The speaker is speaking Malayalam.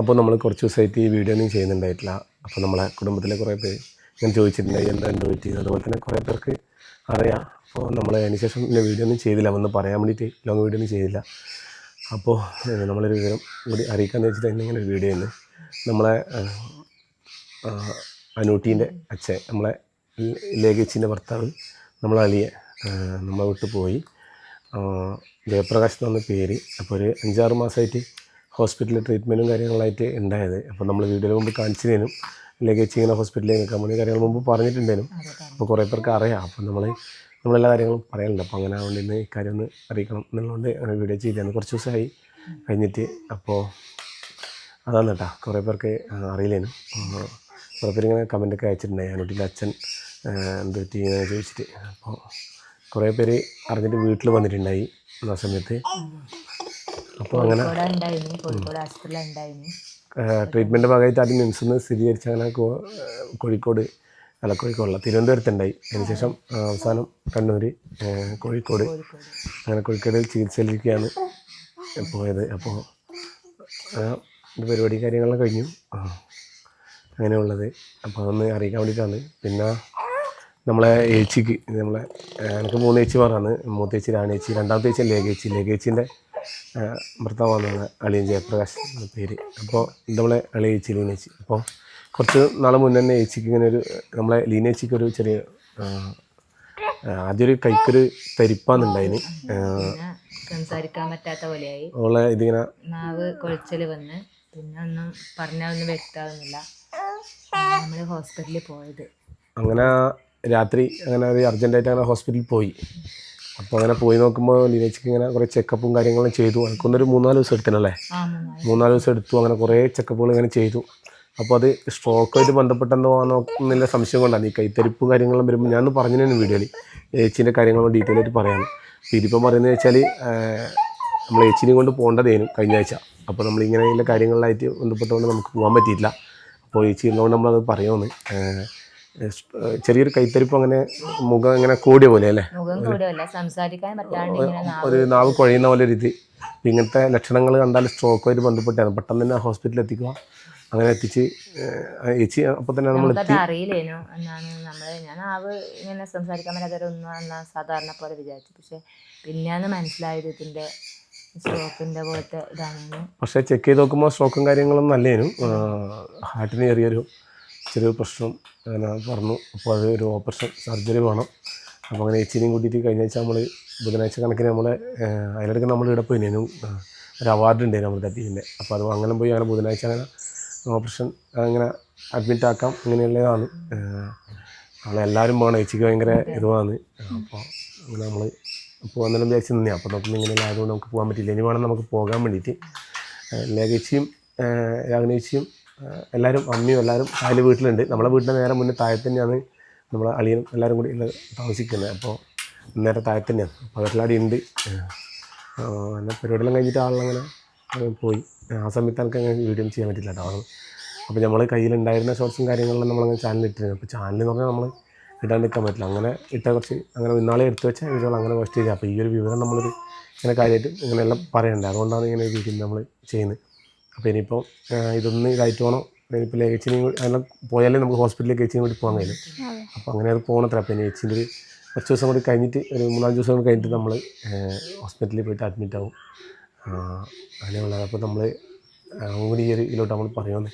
അപ്പോൾ നമ്മൾ കുറച്ച് ദിവസമായിട്ട് ഈ വീഡിയോ ഒന്നും ചെയ്യുന്നുണ്ടായിട്ടില്ല. അപ്പോൾ നമ്മളെ കുടുംബത്തിലെ കുറേ പേര് ഞാൻ ചോദിച്ചിട്ടുണ്ടായി എന്താ എന്ത് പറ്റി? അതുപോലെ തന്നെ കുറേ പേർക്ക് അറിയാം. അപ്പോൾ നമ്മൾ അതിന് ശേഷം പിന്നെ വീഡിയോ ഒന്നും ചെയ്തില്ല. ഒന്ന് പറയാൻ വേണ്ടിയിട്ട് ലോങ് വീഡിയോ ഒന്നും ചെയ്തില്ല. അപ്പോൾ നമ്മളൊരു വിവരം കൂടി അറിയിക്കാമെന്ന് വെച്ചിട്ട് ഇന്നിങ്ങനെ ഒരു വീഡിയോ ഉണ്ട് നമ്മളെ അനൂട്ടീന്റെ അച്ഛൻ നമ്മളെ ലേഖിച്ചിന്റെ ഭർത്താവ് നമ്മളെ അളിയെ നമ്മളെ വിട്ട് പോയി. ജയപ്രകാശ് എന്ന് പേര്. അപ്പോൾ ഒരു അഞ്ചാറ് മാസമായിട്ട് ഹോസ്പിറ്റലിൽ ട്രീറ്റ്മെന്റും കാര്യങ്ങളായിട്ട് ഉണ്ടായത്. അപ്പോൾ നമ്മൾ വീഡിയോയിൽ മുമ്പ് കാണിച്ചതിനും ലഗേജ് ഇങ്ങനെ ഹോസ്പിറ്റലിൽ നിൽക്കാൻ വേണ്ടി കാര്യങ്ങൾ മുമ്പ് പറഞ്ഞിട്ടുണ്ടേനും. അപ്പോൾ കുറേ പേർക്ക് അറിയാം. അപ്പോൾ നമ്മൾ നമ്മളെല്ലാ കാര്യങ്ങളും പറയാനുണ്ട്. അപ്പോൾ അങ്ങനെ അതുകൊണ്ട് ഇന്ന് ഈ കാര്യം ഒന്ന് അറിയിക്കണം എന്നുള്ളതുകൊണ്ട് അങ്ങനെ വീഡിയോ ചെയ്തിരുന്നു കുറച്ച് ദിവസമായി കഴിഞ്ഞിട്ട് അപ്പോൾ അതാണ് കേട്ടോ. കുറേ പേർക്ക് അറിയില്ലേനും. കുറേ പേര് ഇങ്ങനെ കമന്റൊക്കെ അയച്ചിട്ടുണ്ടായി അനുട്ടിന്റെ അച്ഛൻ എന്ത് പറ്റി ഇങ്ങനെ ചോദിച്ചിട്ട്. അപ്പോൾ കുറേ പേര് അറിഞ്ഞിട്ട് വീട്ടിൽ വന്നിട്ടുണ്ടായി. ആ സമയത്ത് അപ്പോൾ അങ്ങനെ ട്രീറ്റ്മെന്റ് ഭാഗമായിട്ട് ആദ്യം നിന്ന് സ്ഥിരീകരിച്ച് അങ്ങനെ കോഴിക്കോട് അല്ല കോഴിക്കോടല്ല തിരുവനന്തപുരത്തുണ്ടായി. അതിനുശേഷം അവസാനം കണ്ണൂർ കോഴിക്കോട്. അങ്ങനെ കോഴിക്കോട് ചികിത്സയിലിരിക്കുകയാണ് പോയത്. അപ്പോൾ പരിപാടി കാര്യങ്ങളെല്ലാം കഴിഞ്ഞു. അങ്ങനെ അങ്ങനെയുള്ളത്. അപ്പോൾ അതൊന്ന് അറിയിക്കാൻ വേണ്ടിയിട്ടാണ്. പിന്നെ നമ്മളെ ഏച്ചിക്ക് നമ്മളെ എനിക്ക് മൂന്ന് ഏച്ചിമാരാണ് മൂത്തേച്ചി രാണേച്ചി രണ്ടാമത്തെ ഏച്ചി ലേഖേച്ചി. ലേഖേച്ചിന്റെ ഭർത്താവാണ് അളിയൻ ജയപ്രകാശ് എന്ന പേര്. അപ്പോൾ നമ്മളെ അളിയേച്ചി ലീനേച്ചി അപ്പോൾ കുറച്ച് നാളെ മുന്നേ തന്നെ ഏച്ചിക്ക് ഇങ്ങനെ ഒരു നമ്മളെ ലീനേച്ചിക്ക് ഒരു ചെറിയ ആദ്യം ഒരു കൈക്കൊരു തരിപ്പാന്നുണ്ടായിന് സംസാരിക്കാൻ പറ്റാത്ത പോലെയായി. ഓളെ ഇതിങ്ങനെ നാവ് കൊഴിച്ചൽ വന്ന് പിന്നെ ഒന്നും പറഞ്ഞാൽ ഒന്നും വ്യക്തമാകുന്നില്ല നമ്മൾ ഹോസ്പിറ്റലിൽ പോയത്. അങ്ങനെ രാത്രി അങ്ങനെ ഒരു അർജന്റായിട്ട് അങ്ങനെ ഹോസ്പിറ്റലിൽ പോയി. അപ്പോൾ അങ്ങനെ പോയി നോക്കുമ്പോൾ ലീനേച്ചിക്ക് ഇങ്ങനെ കുറേ ചെക്കപ്പും കാര്യങ്ങളും ചെയ്തു. എനിക്കൊന്നൊരു മൂന്നാൽ ദിവസം എടുത്തിനല്ലേ? മൂന്നാൽ ദിവസം. എടുത്തു. അങ്ങനെ കുറേ ചെക്കപ്പുകൾ ഇങ്ങനെ ചെയ്തു. അപ്പോൾ അത് സ്ട്രോക്കുമായിട്ട് ബന്ധപ്പെട്ടെന്തോ ആണോ എന്നുള്ള സംശയം കൊണ്ടാണ് ഈ കൈത്തരിപ്പും കാര്യങ്ങളും വരുമ്പോൾ ഞാൻ പറഞ്ഞു വീഡിയോയിൽ ഏച്ചിന്റെ കാര്യങ്ങളും ഡീറ്റെയിൽ ആയിട്ട് പറയാം അപ്പോൾ ഇതിപ്പം പറയുന്നത് വെച്ചാൽ നമ്മൾ ഏച്ചിനെയും കൊണ്ട് പോകേണ്ടതേനും കഴിഞ്ഞ ആഴ്ച. അപ്പോൾ നമ്മൾ ഇങ്ങനെയുള്ള കാര്യങ്ങളിലായിട്ട് ബന്ധപ്പെട്ടുകൊണ്ട് നമുക്ക് പോകാൻ പറ്റിയില്ല അപ്പോൾ ഏച്ചി ഉള്ളതുകൊണ്ട് നമ്മളത് പറയുമെന്ന് ചെറിയൊരു കൈത്തരിപ്പ് അങ്ങനെ മുഖം ഇങ്ങനെ കൂടിയ പോലെ അല്ലേ? ഒരു നാവ് കുഴയുന്ന പോലെ രീതി ഇങ്ങനത്തെ ലക്ഷണങ്ങൾ കണ്ടാൽ സ്ട്രോക്കുമായിട്ട് ബന്ധപ്പെട്ടാണ് പെട്ടെന്ന് തന്നെ ഹോസ്പിറ്റലിൽ എത്തിക്കുക അങ്ങനെ എത്തിച്ച് ഏച്ചി അപ്പോൾ തന്നെ നമ്മൾ അറിയില്ലേനു? എന്നാണ് നമ്മൾ ഞാൻ ആവ് ഇങ്ങനെ സംസാരിക്കാൻ പറ്റാത്തവരൊന്നും ഒന്നും സാധാരണ പോലെ വിചാരിച്ചു. പക്ഷെ പിന്നെയാണ് മനസ്സിലായത് ഇതിന്റെ സ്ട്രോക്കിന്റെ പോലത്തെ ഇതാണെന്ന്. പക്ഷെ ചെക്ക് ചെയ്ത് നോക്കുമ്പോൾ സ്ട്രോക്കും കാര്യങ്ങളും നല്ലേനും ഹാർട്ടിന് ചെറിയൊരു ചെറിയൊരു പ്രശ്നം. അങ്ങനെ പറഞ്ഞു. അപ്പോൾ അത് ഒരു ഓപ്പറേഷൻ സർജറി വേണം. അപ്പോൾ അങ്ങനെ ഏച്ചിനെയും കൂട്ടിയിട്ട് കഴിഞ്ഞ ആഴ്ച നമ്മൾ ബുധനാഴ്ച കണക്കിന് നമ്മൾ അതിലിടയ്ക്ക് നമ്മൾ ഇവിടെ പോയി ഒരു അവാർഡ് ഉണ്ടായിരുന്നു നമ്മുടെ ടീമിന്റെ അപ്പോൾ അത് അങ്ങനെ പോയി അങ്ങനെ ബുധനാഴ്ച അങ്ങനെ ഓപ്പറേഷൻ അങ്ങനെ അഡ്മിറ്റ് ആക്കാം ഇങ്ങനെയുള്ളതാണ്. നമ്മളെല്ലാവരും പോകണം ഏച്ചിക്ക് ഭയങ്കര ഇതുമാണ് അപ്പോൾ അങ്ങനെ നമ്മൾ പോകാന്നെല്ലാം വിചാരിച്ച് നിന്നേ. അപ്പോൾ നമുക്ക് ഇങ്ങനെ ആയതുകൊണ്ട് നമുക്ക് പോകാൻ പറ്റില്ല. ഇനി വേണം നമുക്ക് പോകാൻ വേണ്ടിയിട്ട് ലേഖേച്ചിയും രാഗനേച്ചിയും എല്ലാവരും അമ്മയും എല്ലാവരും അതിൽ വീട്ടിലുണ്ട്. നമ്മളെ വീട്ടിന്റെ നേരെ മുന്നേ താഴെ തന്നെയാണ് നമ്മളെ അളിയനും എല്ലാവരും കൂടി താമസിക്കുന്നത്. അപ്പോൾ നേരെ താഴെ തന്നെയാണ് വീട്ടിലാടി ഉണ്ട്. പിന്നെ പരിപാടിയെല്ലാം കഴിഞ്ഞിട്ട് ആളങ്ങനെ പോയി. ആ സമയത്ത് എനിക്ക് അങ്ങനെ വീഡിയോ ചെയ്യാൻ പറ്റില്ല കേട്ടോ. അപ്പോൾ നമ്മൾ കയ്യിലുണ്ടായിരുന്ന ഷോർട്സും കാര്യങ്ങളെല്ലാം നമ്മളങ്ങനെ ചാനലിൽ ഇട്ടിരുന്നു. അപ്പോൾ ചാനൽ എന്ന് പറഞ്ഞാൽ നമ്മൾ ഇടാണ്ട് നിൽക്കാൻ പറ്റില്ല. അങ്ങനെ ഇട്ട കുറച്ച് അങ്ങനെ ഇന്നാളെ എടുത്തു വെച്ചാൽ വീഡിയോകൾ അങ്ങനെ പോസ്റ്റ് ചെയ്യുക അപ്പോൾ ഈ ഒരു വിവരം നമ്മളൊരു ഇങ്ങനെ കാര്യമായിട്ട് ഇങ്ങനെയെല്ലാം പറയണ്ടേ. അതുകൊണ്ടാണ് ഇങ്ങനെ ഒരു വീഡിയോ നമ്മൾ ചെയ്യുന്നത്. അപ്പോൾ ഇനിയിപ്പോൾ ഇതൊന്ന് ഇതായിട്ട് പോകണം ഇനിയിപ്പോൾ ലേച്ചിനെയും കൂടി അങ്ങനെ പോയാലേ നമുക്ക് ഹോസ്പിറ്റലിലേക്ക് ഏച്ചിനും കൂടി പോകാൻ കഴിയും. അപ്പോൾ അങ്ങനെ അത് പോകണത്ര അപ്പോൾ ഇനി ഏച്ചിന്റെ ഒരു കുറച്ച് ദിവസം കൂടി കഴിഞ്ഞിട്ട് ഒരു മൂന്നാൽ ദിവസം കൂടി കഴിഞ്ഞിട്ട് നമ്മൾ ഹോസ്പിറ്റലിൽ പോയിട്ട് അഡ്മിറ്റ് ആവും. അങ്ങനെയുള്ളത് അപ്പോൾ നമ്മൾ അങ്ങനെ ഈ ഒരു ഇതിലോട്ട് നമ്മൾ പറയുന്നത്.